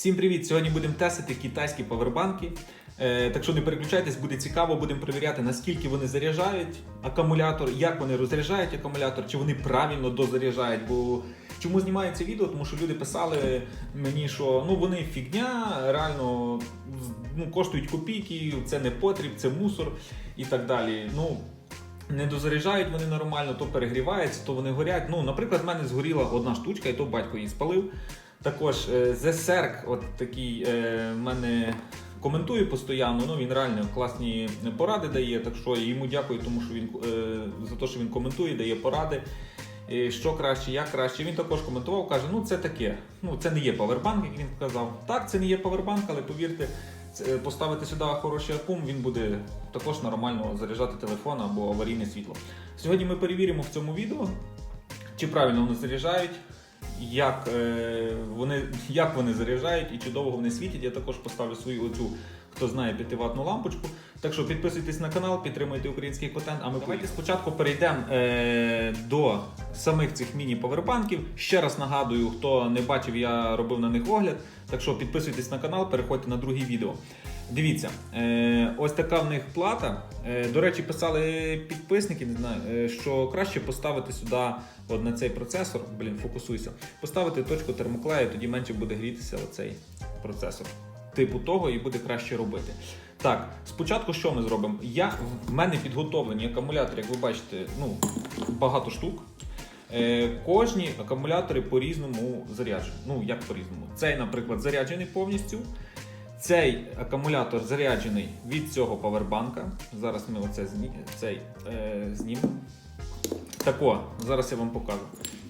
Всім привіт! Сьогодні будемо тестити китайські павербанки. Е, так що не переключайтесь, буде цікаво, будемо перевіряти, наскільки вони заряджають акумулятор, як вони розряджають акумулятор, чи вони правильно дозаряджають. Бо чому знімаю це відео? Тому що люди писали мені, що ну вони фігня, реально ну, коштують копійки, це не потріб, це мусор і так далі. Ну, не дозаряджають вони нормально, то перегрівається, то вони горять. Ну, наприклад, в мене згоріла одна штучка, і то батько її спалив. Також е, Зесерк, от такий е, в мене коментує постійно. Ну він реально класні поради дає. Так що йому дякую, тому що він е, за те, що він коментує, дає поради. Е, Що краще, як краще. Він також коментував, каже: ну це таке. Ну це не є павербанк, як він сказав. Так, це не є павербанк, але повірте, поставити сюди хороший акум, він буде також нормально заряджати телефон або аварійне світло. Сьогодні ми перевіримо в цьому відео, чи правильно вони заряджають, як, е, вони, як вони заряджають і чи довго вони світять. Я також поставлю свою оцю, хто знає, 5-ваттну лампочку. Так що підписуйтесь на канал, підтримуйте український контент. А ми давайте спочатку перейдемо е, до самих цих міні-павербанків. Ще раз нагадую, хто не бачив, я робив на них огляд. Так що підписуйтесь на канал, переходьте на другі відео. Дивіться, е, ось така в них плата. Е, до речі, писали підписники, не знаю, е, що краще поставити сюди от на цей процесор. Блін, фокусуйся. Поставити точку термоклею, тоді менше буде грітися оцей процесор. Типу того і буде краще робити. Так, спочатку що ми зробимо? Я, в мене підготовлені акумулятори, як ви бачите, ну, багато штук. Е, кожні акумулятори по-різному заряджені. Ну, як по-різному. Цей, наприклад, заряджений повністю. Цей акумулятор заряджений від цього павербанка. Зараз ми оце зні... цей, е, знімемо. Так о, зараз я вам покажу.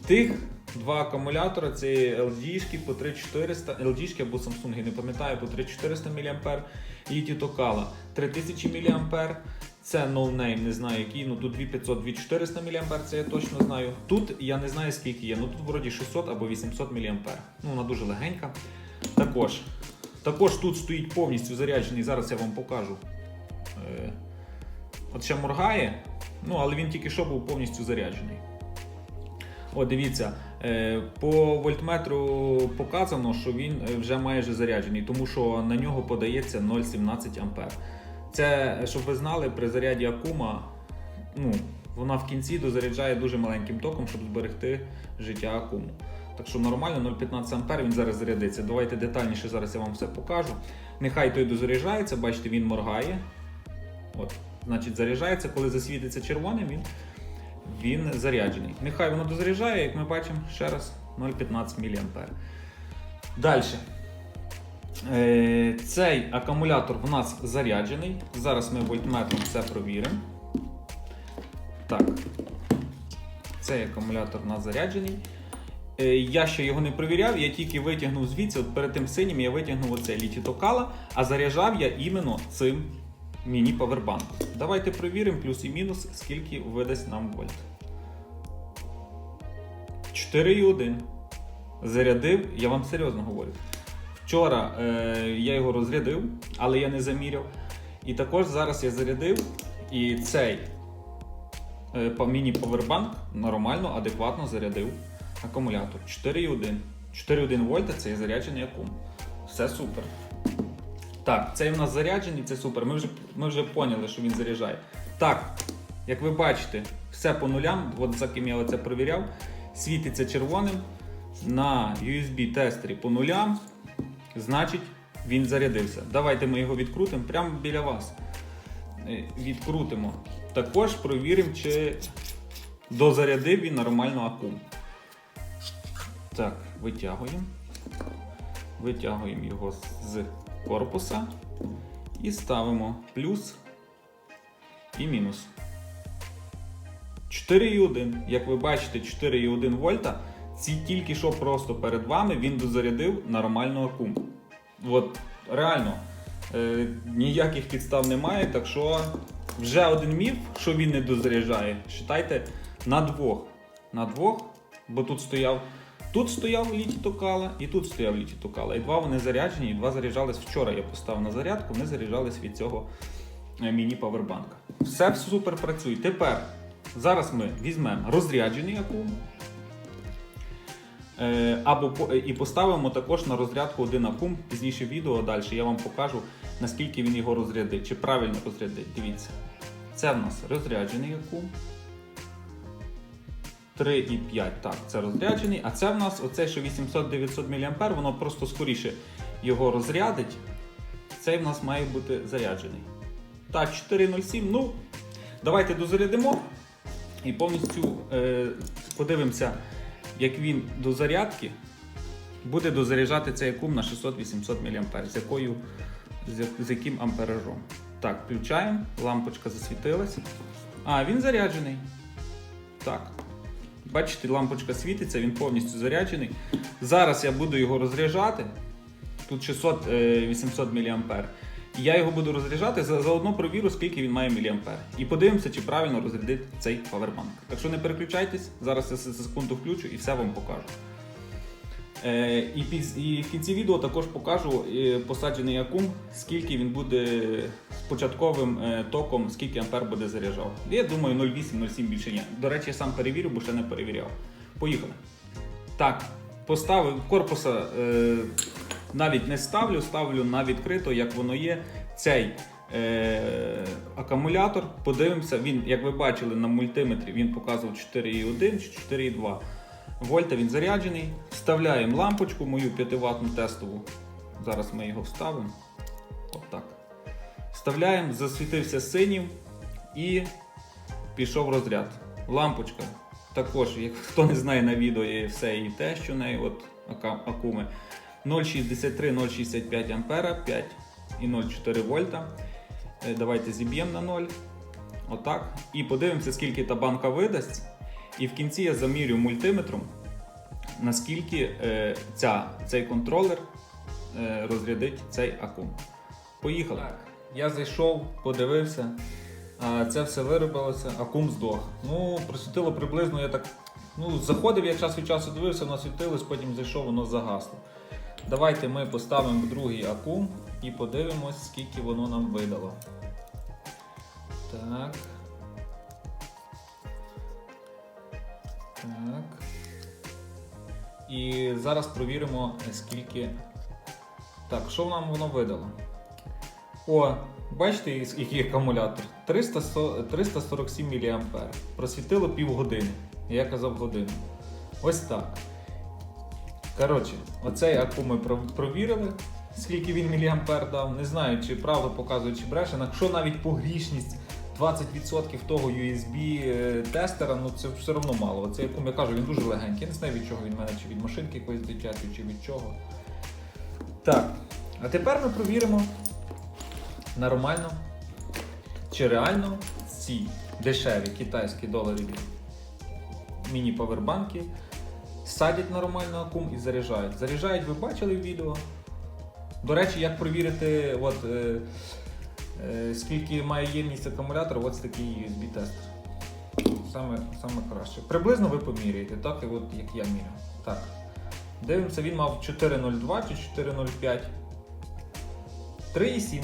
Тих два акумулятора це LG по 3400, LG або Samsung, не пам'ятаю, по 3400 мА, літій Токала 3000 мА. Це no name, не знаю який, ну тут 2500-2400 мА, це я точно знаю. Тут я не знаю скільки є, ну тут вроді 600 або 800 мА. Ну вона дуже легенька. Також, також тут стоїть повністю заряджений, зараз я вам покажу. Е, от ще моргає, ну але він тільки що був повністю заряджений. О, дивіться, по вольтметру показано, що він е, вже майже заряджений, тому що на нього подається 0,17 А. Це, щоб ви знали, при заряді акума, ну, вона в кінці дозаряджає дуже маленьким током, щоб зберегти життя акуму. Так що нормально 0,15 А він зараз зарядиться. Давайте детальніше зараз я вам все покажу. Нехай той дозаряджається, бачите, він моргає. От, значить, заряджається, коли засвітиться червоним, він, він заряджений. Нехай воно дозаряджає, як ми бачимо, ще раз 0,15 мА. Далі. Цей акумулятор в нас заряджений. Зараз ми вольтметром це провіримо. Так. Цей акумулятор в нас заряджений. Е, Я ще його не перевіряв, я тільки витягнув звідси, от перед тим синім я витягнув оце літітокала, а заряджав я іменно цим міні-павербанком. Давайте перевіримо плюс і мінус, скільки видасть нам вольт. 4,1. Зарядив, я вам серйозно говорю. Вчора е, я його розрядив, але я не заміряв. І також зараз я зарядив і цей е, міні-повербанк нормально, адекватно зарядив акумулятор. 4,1. 4,1 вольта це є заряджений акум. Все супер. Так, цей у нас заряджений, це супер. Ми вже, ми вже поняли, що він заряджає. Так, як ви бачите, все по нулям, от за ким я оце перевіряв, світиться червоним на USB-тестері по нулям, значить він зарядився. Давайте ми його відкрутимо прямо біля вас. Е, Відкрутимо. Також провіримо, чи дозарядив він нормально акум. Так, витягуємо. Витягуємо його з корпуса і ставимо плюс і мінус. 4,1. Як ви бачите, 4,1 вольта. Ці тільки що просто перед вами він дозарядив нормально акум. От реально е, ніяких підстав немає, так що вже один міф, що він не дозаряджає. Считайте на двох. На двох, бо тут стояв. Тут стояв літі токала і тут стояв літі токала. І два вони заряджені, і два заряджались вчора. Я поставив на зарядку, вони заряджались від цього е, міні-павербанка. Все супер працює. Тепер зараз ми візьмемо розряджений акум. Е, Або і поставимо також на розрядку один акум. Пізніше відео далі я вам покажу, наскільки він його розрядить, чи правильно розрядить. Дивіться. Це в нас розряджений акум. 3,5, так, це розряджений. А це в нас оцей, що 800-900 мА, воно просто скоріше його розрядить. Цей в нас має бути заряджений. Так, 4,07. Ну, давайте дозарядимо і повністю е, подивимося, як він до зарядки буде дозаряджати цей акум на 600-800 мА. З, якою, з, з яким амперажом. Так, включаємо, лампочка засвітилась. А, він заряджений. Так. Бачите, лампочка світиться, він повністю заряджений. Зараз я буду його розряджати. Тут 600-800 мА. І я його буду розряджати, заодно провірю, скільки він має мА. І подивимося, чи правильно розрядить цей павербанк. Так що не переключайтесь, зараз я секунду включу і все вам покажу. Е, і, піз, і в кінці відео також покажу е, посаджений акум, скільки він буде з початковим е, током, скільки ампер буде заряджав. Я думаю, 0,8-0,7 більше ні. До речі, я сам перевірю, бо ще не перевіряв. Поїхали. Так, поставив корпуса е, навіть не ставлю, ставлю на відкрито, як воно є. Цей е, акумулятор. Подивимося, він, як ви бачили на мультиметрі, він показував 4,1 чи 4,2 вольта. Він заряджений. Вставляємо лампочку, мою 5 ваттну тестову. Зараз ми його вставимо. Отак. Вставляємо, засвітився синім і пішов розряд. Лампочка також, як хто не знає на відео, є все і те, що неї, от акуми. 0,63-0,65 ампера, 5 і 0,4 вольта. Е, Давайте зіб'ємо на 0. Отак. І подивимося, скільки та банка видасть. І в кінці я замірю мультиметром, наскільки е, ця, цей контролер е, розрядить цей акум. Поїхали. Так, я зайшов, подивився. А це все виробилося, акум здох. Ну, просвітило приблизно, я так. Ну, заходив, я час від часу дивився, воно світилось, потім зайшов, воно загасло. Давайте ми поставимо другий акум і подивимось, скільки воно нам видало. Так. Так. І зараз провіримо, скільки. Так, що нам воно видало? О, бачите, який акумулятор? 300, 347 мА. Просвітило півгодини. Я казав годину. Ось так. Коротше, оцей акум ми провірили, скільки він міліампер дав. Не знаю, чи правду показує, чи бреше. Якщо навіть погрішність 20% того USB е, ну це все одно мало. Оцей акум, я кажу, він дуже легенький. Я не знаю від чого він мене, чи від машинки якоїсь дитячої, чи від чого. Так, а тепер ми провіримо нормально, чи реально ці дешеві китайські доларові міні-павербанки садять нормально акум і заряджають. Заряджають, ви бачили в відео. До речі, як провірити, от, е, скільки має ємність акумулятор, ось такий USB-тестер. Саме, саме краще. Приблизно ви поміряєте, так і от як я міряю. Так. Дивимося, він мав 4,02 чи 4,05. 3,7.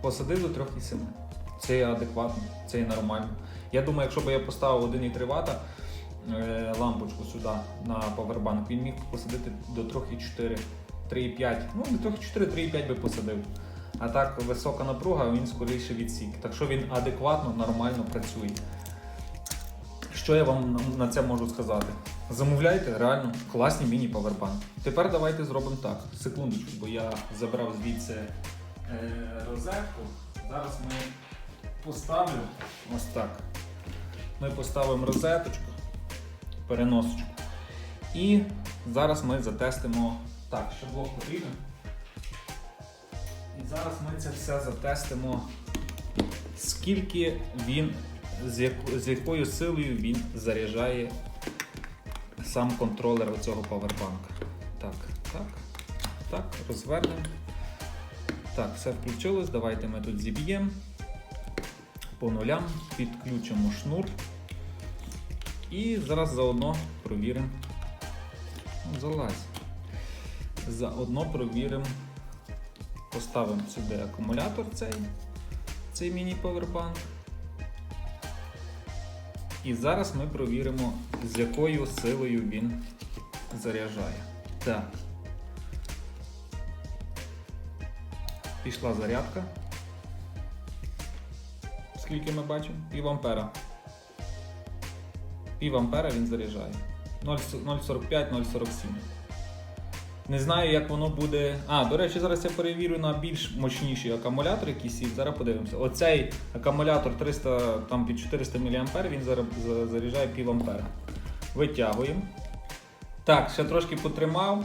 Посадив до 3,7. Це адекватно, це є нормально. Я думаю, якщо б я поставив 1,3 Вт е, лампочку сюди на павербанк, він міг посадити до 3,4, 3,5. Ну, до 3,4, 3,5 би посадив. А так висока напруга, він скоріше відсік. Так що він адекватно, нормально працює. Що я вам на- це можу сказати? Замовляйте реально класні міні-павербанки. Тепер давайте зробимо так. Секундочку, бо я забрав звідси е, розетку. Зараз ми поставлю ось так. Ми поставимо розеточку, переносочку. І зараз ми затестимо. Так, ще блок потрібен. І зараз ми це все затестимо, скільки він, з, яко- з якою силою він заряджає сам контролер оцього павербанка. Так, так, так, розвернемо. Так, все включилось. Давайте ми тут зіб'ємо по нулям, підключимо шнур. І зараз заодно провіримо. Ну, Залазь. Заодно провіримо. Поставимо сюди акумулятор цей, цей міні-повербанк. І зараз ми провіримо, з якою силою він заряджає. Так. Пішла зарядка. Скільки ми бачимо? Пів ампера. Пів ампера він заряджає. 0,45-0,47. Не знаю, як воно буде. А, до речі, зараз я перевірю на більш мощніший акумулятор, який сів. Зараз подивимося. Оцей акумулятор 300, там під 400 мА, він зараз заряджає пів ампера. Витягуємо. Так, ще трошки потримав.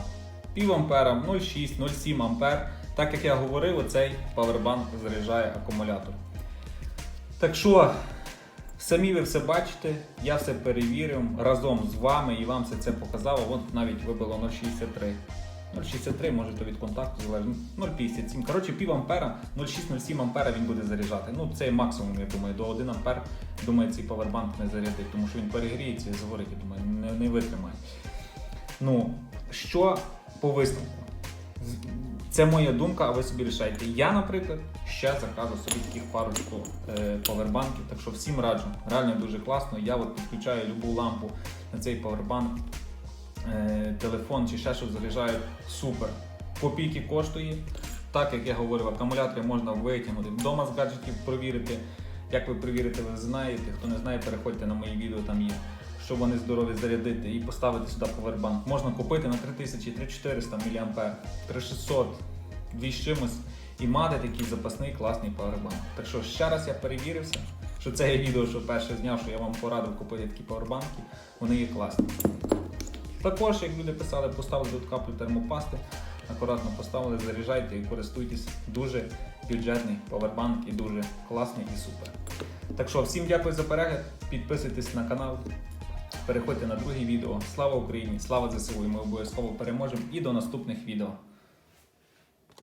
Пів ампера, 0,6, 0,7 ампер. Так як я говорив, оцей павербанк заряджає акумулятор. Так що, самі ви все бачите, я все перевірив разом з вами і вам все це показав. От навіть вибило 0,63. 0,63, може то від контакту залежно. 0,57. Коротше, пів ампера, 0,6-0,7 ампера він буде заряджати. Ну, це максимум, я думаю, до 1 ампер, думаю, цей павербанк не зарядить, тому що він перегріється і згорить, я думаю, не, не витримає. Ну, що по висновку? Це моя думка, а ви собі рішайте. Я, наприклад, ще заказу собі таких парочку е, павербанків, так що всім раджу. Реально дуже класно. Я от підключаю любу лампу на цей павербанк, телефон чи ще щось заряджаю супер. Копійки коштує. Так як я говорив, акумулятори можна витягнути. Вдома з гаджетів провірити. Як ви перевірите, ви знаєте. Хто не знає, переходьте на мої відео, там є. Щоб вони здорові зарядити і поставити сюди повербанк. Можна купити на 3000, 3400 мА, 3600, 2 з чимось і мати такий запасний класний павербанк. Так що ще раз я перевірився, що це є відео, що перше зняв, що я вам порадив купити такі павербанки, вони є класні. Також, як люди писали, поставили тут каплю термопасти, акуратно поставили, заряджайте і користуйтесь. Дуже бюджетний павербанк і дуже класний і супер. Так що всім дякую за перегляд, підписуйтесь на канал, переходьте на друге відео. Слава Україні! Слава ЗСУ! І ми обов'язково переможемо і до наступних відео.